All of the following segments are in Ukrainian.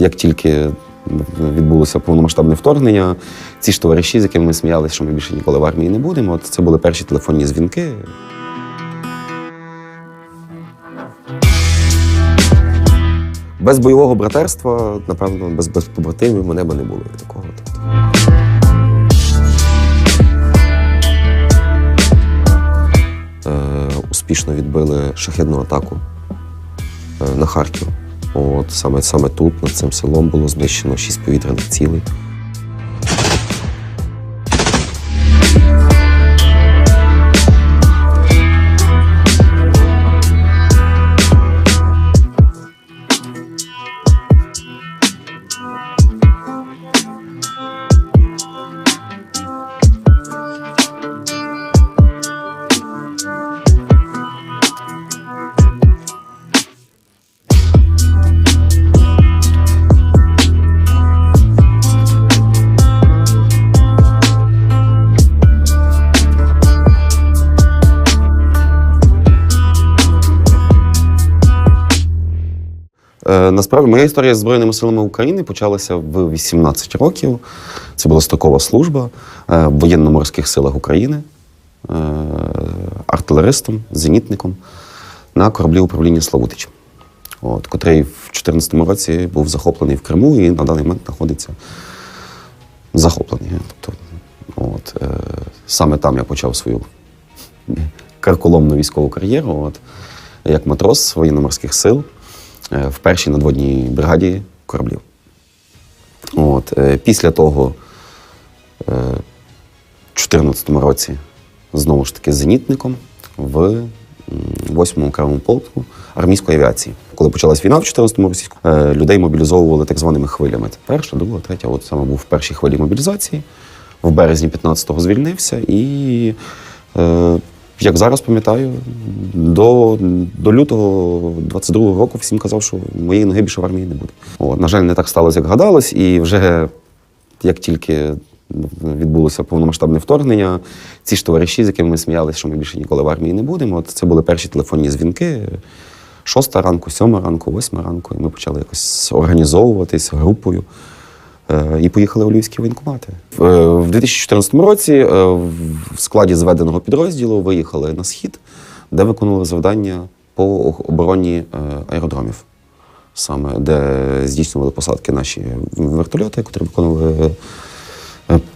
як тільки відбулося повномасштабне вторгнення, ці ж товариші, з якими ми сміялися, що ми більше ніколи в армії не будемо, от це були перші телефонні дзвінки. Без бойового братерства, напевно, без, без побратимів мене би не було як такого. Е, успішно відбили шахідну атаку е, на Харків. От саме, саме тут, над цим селом, було знищено шість повітряних цілей. Насправді, моя історія з Збройними силами України почалася в 18 років. Це була стокова служба е, в воєнно-морських силах України, е, артилеристом, зенітником на кораблі управління Славутич, от, котрий в 2014 році був захоплений в Криму і на даний момент знаходиться захоплений. Тобто, от, е, саме там я почав свою карколомну військову кар'єру. От, як матрос воєнно-морських сил е, в першій надводній бригаді кораблів. От, е, після того, е, в 2014 році, знову ж таки, зенітником в 8-му окремому полку армійської авіації. Коли почалась війна в 2014 році, е, людей мобілізовували так званими хвилями. Це перша, друга, третя. От саме був в першій хвилі мобілізації. В березні 15-го звільнився і. Як зараз пам'ятаю, до, до лютого 22-го року всім казав, що моєї ноги більше в армії не буде. От, на жаль, не так сталося, як гадалось, і вже як тільки відбулося повномасштабне вторгнення, ці ж товариші, з якими ми сміялися, що ми більше ніколи в армії не будемо. От це були перші телефонні дзвінки. Шоста ранку, сьома ранку, восьма ранку. І ми почали якось організовуватись групою. Е, І поїхали у Львівські воєнкомати. В е, 2014 році е, в складі зведеного підрозділу виїхали на схід, де виконували завдання по обороні аеродромів, саме де здійснювали посадки наші вертольоти, які виконували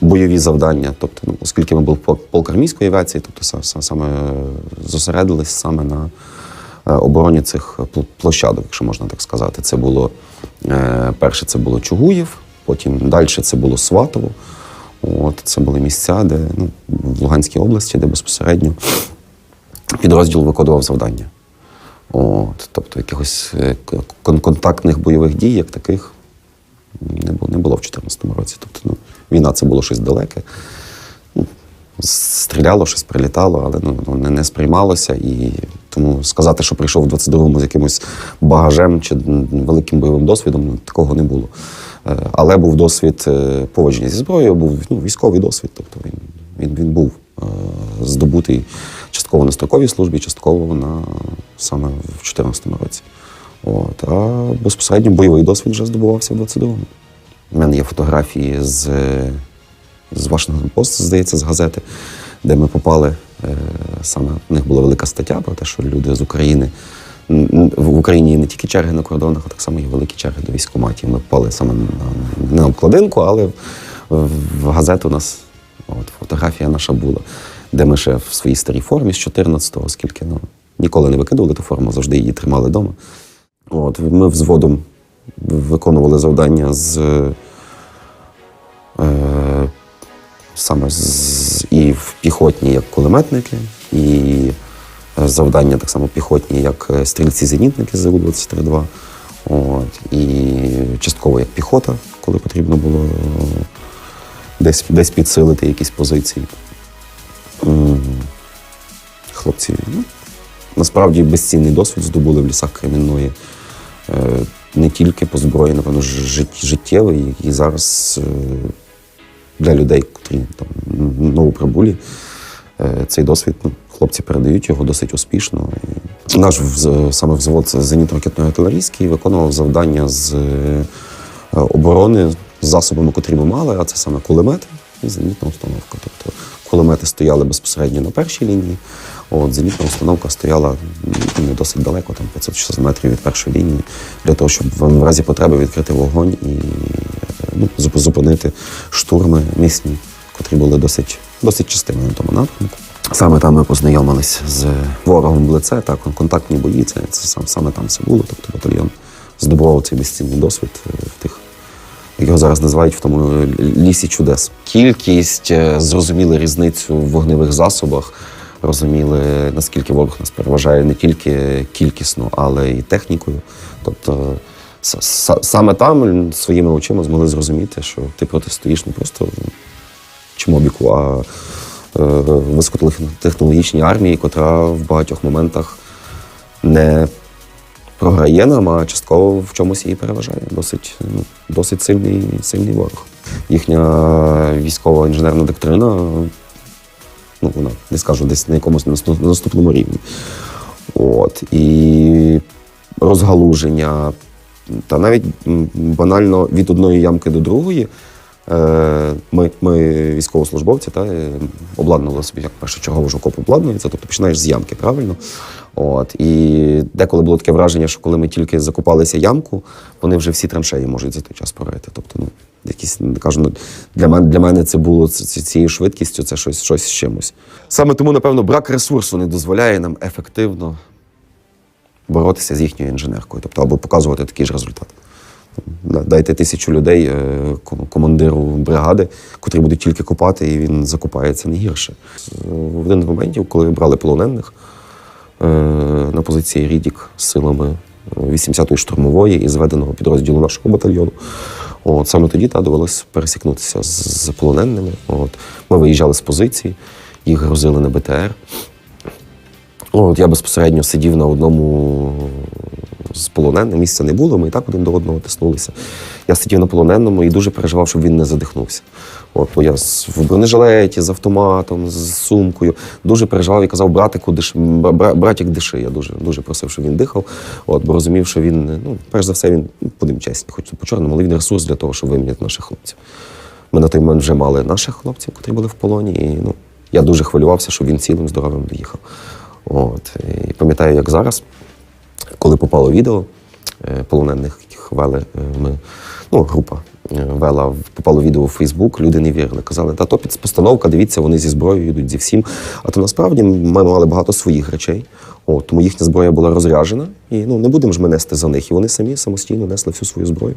бойові завдання. Тобто, ну, оскільки ми були пол- полк армійської авіації, тобто са- са- саме зосередились саме на обороні цих площадок, якщо можна так сказати. Це було перше, це було Чугуїв, потім далі це було Сватово. От це були місця, де ну, в Луганській області, де безпосередньо підрозділ виконував завдання. От, тобто якихось е, контактних бойових дій, як таких, не було, не було в 2014 році. Тобто, ну, війна це було щось далеке. Ну, стріляло, щось прилітало, але ну, не, не сприймалося. І тому сказати, що прийшов в 22-му з якимось багажем чи великим бойовим досвідом, ну, такого не було. Е, Але був досвід е, поводження зі зброєю, був ну, військовий досвід. Тобто він, він, він був е, здобутий частково на строковій службі, частково на саме в 2014 році. От, а безпосередньо бойовий досвід вже здобувався в 22-му. У мене є фотографії з, з Вашингтон Пост, здається, з газети, де ми попали. Саме в них була велика стаття про те, що люди з України в Україні не тільки черги на кордонах, а так само є великі черги до військкоматів. Ми попали саме на, на обкладинку, але в, газету у нас от, фотографія наша була, де ми ще в своїй старій формі з 14-го, оскільки ну, ніколи не викидували ту форму, завжди її тримали вдома. От, ми взводом виконували завдання з е, саме з, і в піхотні, як кулеметники, і завдання так само піхотні, як е, стрільці-зенітники з ЗУ-23-2. От, і частково як піхота, коли потрібно було е, десь, десь підсилити якісь позиції. Хлопці, ну, насправді безцінний досвід здобули в лісах Кремінної. Е, Не тільки по зброї, напевно, життєвий, який зараз е, для людей, котрі там новоприбулі, е, цей досвід ну, хлопці передають його досить успішно. Наш саме взвод зенітно-ракетної артилерійський виконував завдання з е, оборони засобами, котрі ми мали, а це саме кулемети і зенітна установка. Тобто кулемети стояли безпосередньо на першій лінії, от зенітна установка стояла ну, не досить далеко, там 500-600 метрів від першої лінії, для того, щоб в разі потреби відкрити вогонь і ну, зупинити штурми місні, котрі були досить, досить частими на тому напрямку. Саме там ми познайомились з ворогом в лице, так, контактні бої, це, це сам- саме там все було. Тобто батальйон здобував цей безцінний досвід е, в тих, як його зараз називають в тому е, лісі чудес. Кількість е, зрозуміли різницю в вогневих засобах, розуміли, наскільки ворог нас переважає не тільки кількісно, але й технікою. Тобто саме там своїми очима змогли зрозуміти, що ти протистоїш не просто чмобіку, а е, високотехнологічній армії, котра в багатьох моментах не програє нам, а частково в чомусь її переважає. Досить, ну, досить сильний, сильний ворог. Їхня військова інженерна доктрина, ну, вона, не скажу, десь на якомусь наступному рівні. От. І розгалуження, та навіть банально від одної ямки до другої. Е, Ми, ми військовослужбовці, та, е, обладнували собі як першочергово ж окоп обладнується, тобто починаєш з ямки, правильно? От, і деколи було таке враження, що коли ми тільки закопалися ямку, вони вже всі траншеї можуть за той час прорити. Тобто, ну, якісь, кажу, ну, для мене, для мене це було цією швидкістю, це щось, щось з чимось. Саме тому, напевно, брак ресурсу не дозволяє нам ефективно боротися з їхньою інженеркою, тобто або показувати такий ж результат. Да, Дайте тисячу людей е, командиру бригади, котрі будуть тільки копати, і він закопається не гірше. В один з моментів, коли брали полонених е, на позиції Рідік з силами 80-ї штурмової і зведеного підрозділу нашого батальйону. От, саме тоді та довелося пересікнутися з полоненими. От, ми виїжджали з позиції, їх грузили на БТР. От, я безпосередньо сидів на одному з полоненим, місця не було, ми і так один до одного тиснулися. Я сидів на полоненому і дуже переживав, щоб він не задихнувся. От, бо я в бронежилеті, з автоматом, з сумкою. Дуже переживав і казав, братику, диш... братик, диши. Я дуже, дуже просив, щоб він дихав. От, бо розумів, що він, ну, перш за все, він, ну, будемо чесні, хоч по чорному, але він ресурс для того, щоб виміняти наших хлопців. Ми на той момент вже мали наших хлопців, які були в полоні, і ну, я дуже хвилювався, щоб він цілим здоровим доїхав. От, і пам'ятаю, як зараз, коли попало відео е, полонених, яких вели е, ми, ну, група вела, попало відео в Фейсбук, люди не вірили. Казали, та то постановка, дивіться, вони зі зброєю йдуть зі всім. А то насправді ми мали багато своїх речей. От, тому їхня зброя була розряджена, і ну, не будемо ж ми нести за них. І вони самі самостійно несли всю свою зброю.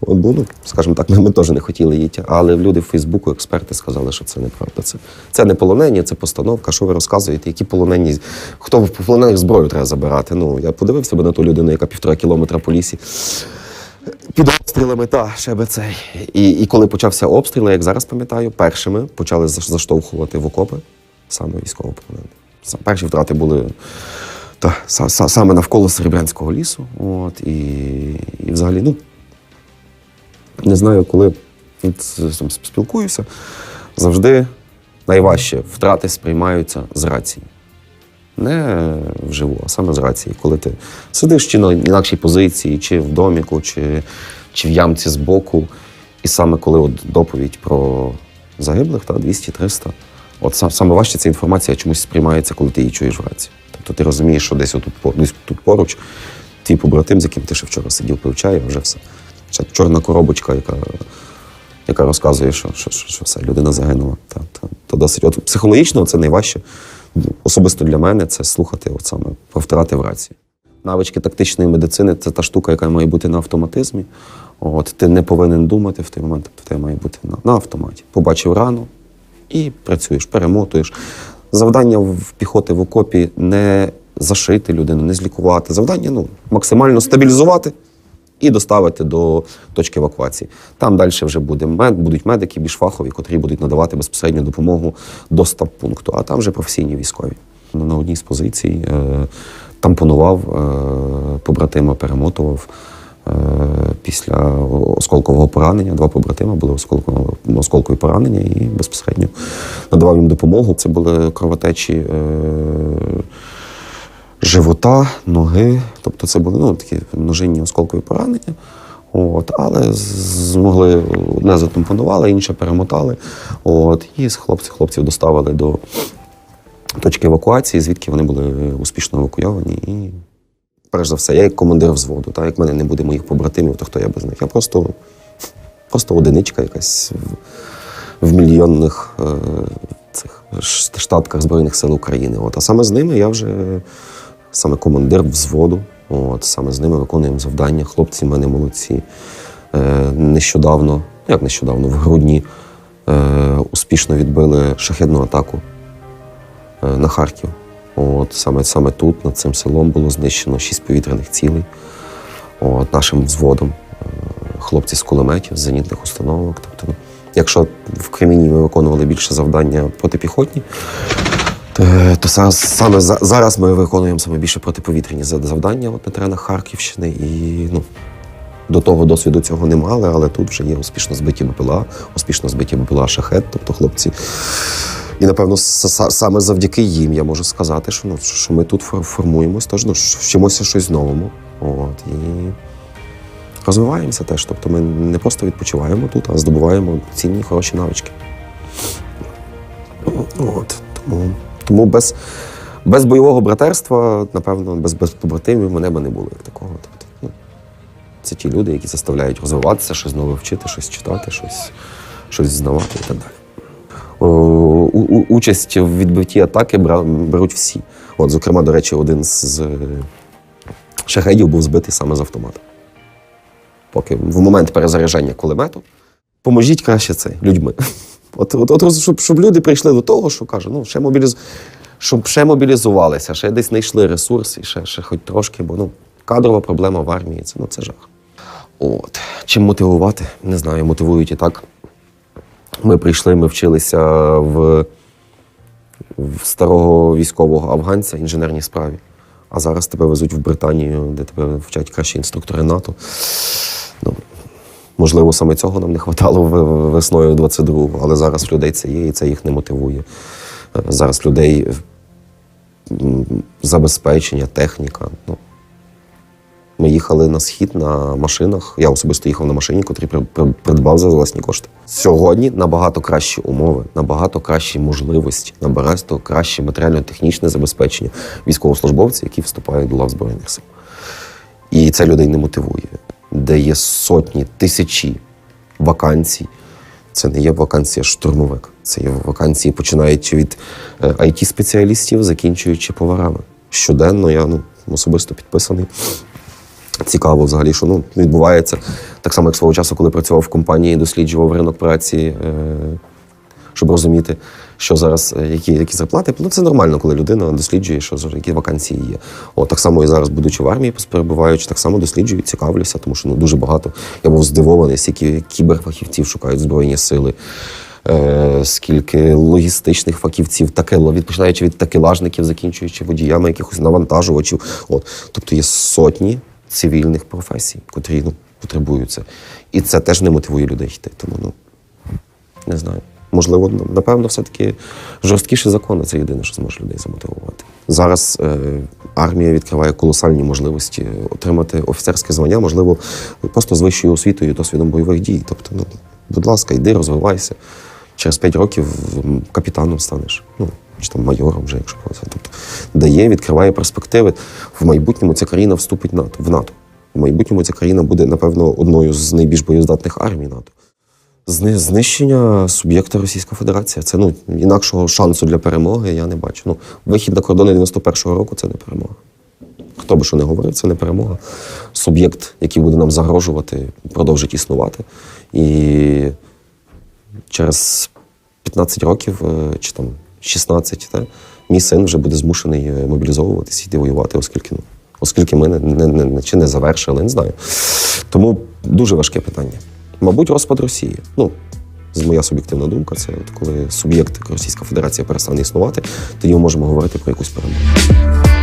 От, бо, ну, скажімо так, ми, ми теж не хотіли її. тя- Але люди в Фейсбуку, експерти сказали, що це неправда. Це, це не полонені, це постановка. Що ви розказуєте? Які полонені? Хто в полонених зброю треба забирати? Ну, я подивився би на ту людину, яка півтора кілометра по лісі. Під обстрілами, та ще би цей. І, і коли почався обстріл, як зараз пам'ятаю, першими почали заштовхувати в окопи саме військовополонених. Перші втрати були та, са- са- саме навколо Серебрянського лісу. От, і, і взагалі, ну, не знаю, коли спілкуюся, завжди найважче втрати сприймаються з рації. Не вживу, а саме з рації. Коли ти сидиш чи на інакшій позиції, чи в доміку, чи, чи в ямці збоку. І саме коли от доповідь про загиблих, та 200-300, от саме важче ця інформація чомусь сприймається, коли ти її чуєш в рації. Тобто ти розумієш, що десь отут десь тут поруч твій побратим, з яким ти ще вчора сидів, а вже все. Ще чорна коробочка, яка, яка розказує, що, що, що, що все, людина загинула. Та, та, то досить. От психологічно це найважче. Особисто для мене це слухати от саме про втрати в рації. Навички тактичної медицини це та штука, яка має бути на автоматизмі. От, ти не повинен думати в той момент, тобто в тебе має бути на, на автоматі. Побачив рану і працюєш, перемотуєш. Завдання в піхоти в окопі не зашити людину, не злікувати. Завдання ну, максимально стабілізувати і доставити до точки евакуації. Там далі вже буде мед, будуть медики більш фахові, котрі будуть надавати безпосередню допомогу до стаб-пункту, а там вже професійні військові. На одній з позицій е, тампонував, е, побратима перемотував. Е, Після осколкового поранення два побратима були осколкові поранення і безпосередньо надавав їм допомогу. Це були кровотечі е, живота, ноги. Тобто це були ну, такі множинні осколкові поранення. От, але змогли одне затампонували, інше перемотали. От, і з хлопців, доставили до точки евакуації, звідки вони були успішно евакуйовані. І перш за все, я як командир взводу, так, як в мене не буде моїх побратимів, то хто я без них? Я просто, просто одиничка якась в, в мільйонних е, цих штатках Збройних сил України. От. А саме з ними я вже саме командир взводу. От, саме з ними виконуємо завдання. Хлопці в мене молодці. Е, нещодавно, як нещодавно, в грудні е, успішно відбили шахедну атаку е, на Харків. От, саме, саме тут, над цим селом, було знищено шість повітряних цілей. От, нашим взводом. Е, Хлопці з кулеметів, з зенітних установок. Тобто, якщо в Креміні ми виконували більше завдання протипіхотні, то, то саме зараз ми виконуємо саме більше протиповітряні завдання от, на теренах Харківщини. І ну, до того досвіду цього не мали, але тут вже є успішно збиті БПЛА, успішно збиті БПЛА шахет, тобто хлопці. І напевно саме завдяки їм я можу сказати, що, ну, що ми тут фор- формуємось, тож ну, вчимося щось новому. От, і розвиваємося теж. Тобто ми не просто відпочиваємо тут, а здобуваємо цінні хороші навички. От, тому, тому без, без бойового братерства, напевно, без, без побратимів мене би не було як такого. Тобто, ну, це ті люди, які заставляють розвиватися, щось нове вчити, щось читати, щось, щось знавати і так далі. О, у- у- участь в відбитті атаки беруть всі. От, зокрема, до речі, один з шахедів був збитий саме з автомата. Поки в момент перезаряджання кулемету поможіть краще це людьми. От, от, от щоб, щоб люди прийшли до того, що каже, ну, ще мобіліз... щоб ще мобілізувалися, ще десь знайшли ресурси, ще, ще хоч трошки, бо ну, кадрова проблема в армії це, ну, це жах. От. Чим мотивувати? Не знаю, мотивують і так. Ми прийшли, ми вчилися в, в старого військового афганця інженерній справі. А зараз тебе везуть в Британію, де тебе вчать кращі інструктори НАТО. Ну, можливо, саме цього нам не вистачало весною 22-го, але зараз людей це є, і це їх не мотивує. Е, Зараз людей забезпечення, техніка. Ну, ми їхали на схід на машинах. Я особисто їхав на машині, котрі при- при- придбав за власні кошти. Сьогодні набагато кращі умови, набагато кращі можливості, набагато краще матеріально-технічне забезпечення військовослужбовців, які вступають до лав Збройних сил. І це людей не мотивує. Де є сотні, тисячі вакансій. Це не є вакансія штурмовик. Це є вакансії, починаючи від е, IT-спеціалістів, закінчуючи поварами. Щоденно я ну, особисто підписаний. Цікаво взагалі, що ну, відбувається так само, як свого часу, коли працював в компанії, досліджував ринок праці, е, щоб розуміти, що зараз, е, які, які зарплати. Ну, це нормально, коли людина досліджує, що які вакансії є. От, так само і зараз, будучи в армії, перебуваючи, так само досліджую, цікавлюся, тому що ну, дуже багато. Я був здивований, скільки кіберфахівців шукають Збройні сили. Е, скільки логістичних фахівців, таке, відпочинаючи від такелажників, закінчуючи водіями якихось навантажувачів. От. Тобто є сотні цивільних професій, котрі ну, потребуються. І це теж не мотивує людей йти. Тому ну, не знаю. Можливо, напевно, все-таки жорсткіші закони це єдине, що зможе людей замотивувати. Зараз е, армія відкриває колосальні можливості отримати офіцерське звання, можливо, просто з вищою освітою і досвідом бойових дій. Тобто, ну, будь ласка, йди, розвивайся. Через 5 років капітаном станеш. Ну, чи там майором вже, якщо хочеться. Тобто дає, відкриває перспективи. В майбутньому ця країна вступить в НАТО. В НАТО. В майбутньому ця країна буде, напевно, одною з найбільш боєздатних армій НАТО. Зни- Знищення суб'єкта Російська Федерація. Це ну інакшого шансу для перемоги я не бачу. Ну, вихід на кордони 91-го року це не перемога. Хто би що не говорив, це не перемога. Суб'єкт, який буде нам загрожувати, продовжить існувати. І через 15 років е, чи там 16, та, мій син вже буде змушений е, мобілізовуватися, йти воювати, оскільки, ну, оскільки ми не, не, не- чи не завершили, не знаю. Тому дуже важке питання. Мабуть, розпад Росії. Ну, з моя суб'єктивна думка, це от коли суб'єкт Російська Федерація перестане існувати, тоді ми можемо говорити про якусь перемогу.